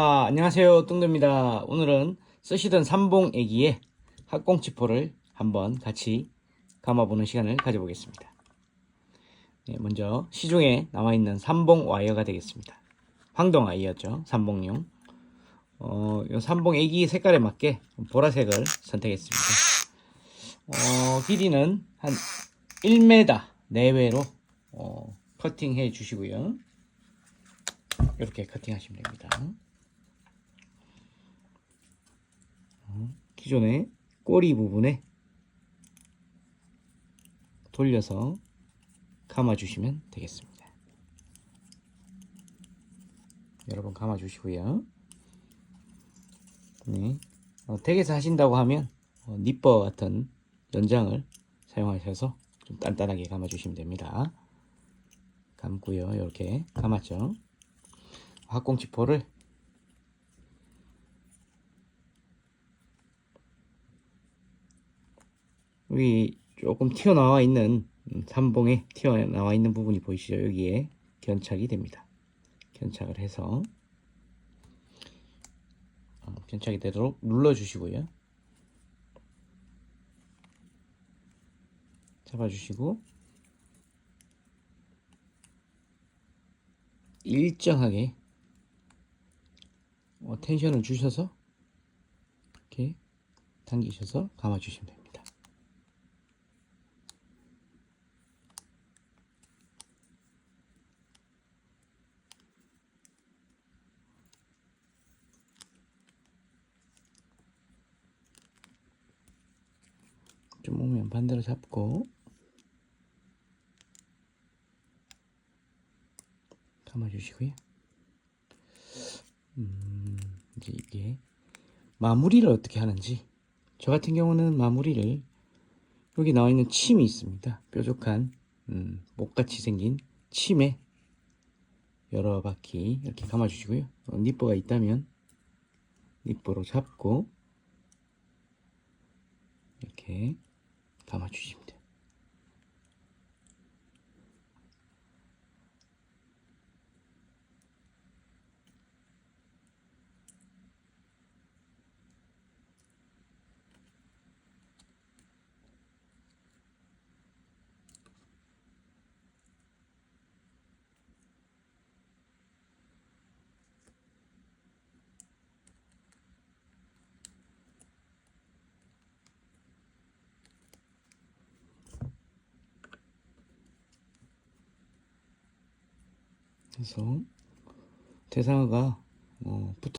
아, 안녕하세요. 뚱입니다 오늘은 쓰시던 삼봉 애기의 학꽁치포를 한번 같이 감아보는 시간을 가져보겠습니다. 네, 먼저 시중에 나와 있는 삼봉 와이어가 되겠습니다. 황동 와이어죠. 삼봉용. 어, 이 삼봉 애기 색깔에 맞게 보라색을 선택했습니다. 어, 길이는 한 1m 내외로 어, 커팅해 주시고요. 이렇게 커팅하시면 됩니다. 어, 기존의 꼬리 부분에 돌려서 감아주시면 되겠습니다. 여러분 감아주시고요. 네. 어, 댁에서 하신다고 하면 어, 니퍼 같은 연장을 사용하셔서 좀 단단하게 감아주시면 됩니다. 감고요. 이렇게 감았죠. 학꽁치포를 여기 조금 튀어나와 있는 음, 삼봉에 튀어나와 있는 부분이 보이시죠? 여기에 견착이 됩니다. 견착을 해서 어, 견착이 되도록 눌러주시고요. 잡아주시고 일정하게 어, 텐션을 주셔서 이렇게 당기셔서 감아주시면 됩니다. 좀 오면 반대로 잡고 감아주시고요. 음, 이제 이게 마무리를 어떻게 하는지 저 같은 경우는 마무리를 여기 나와 있는 침이 있습니다. 뾰족한 음, 목같이 생긴 침에 여러 바퀴 이렇게 감아주시고요. 어, 니퍼가 있다면 니퍼로 잡고 이렇게 감아 그래서 대상어가 어, 붙어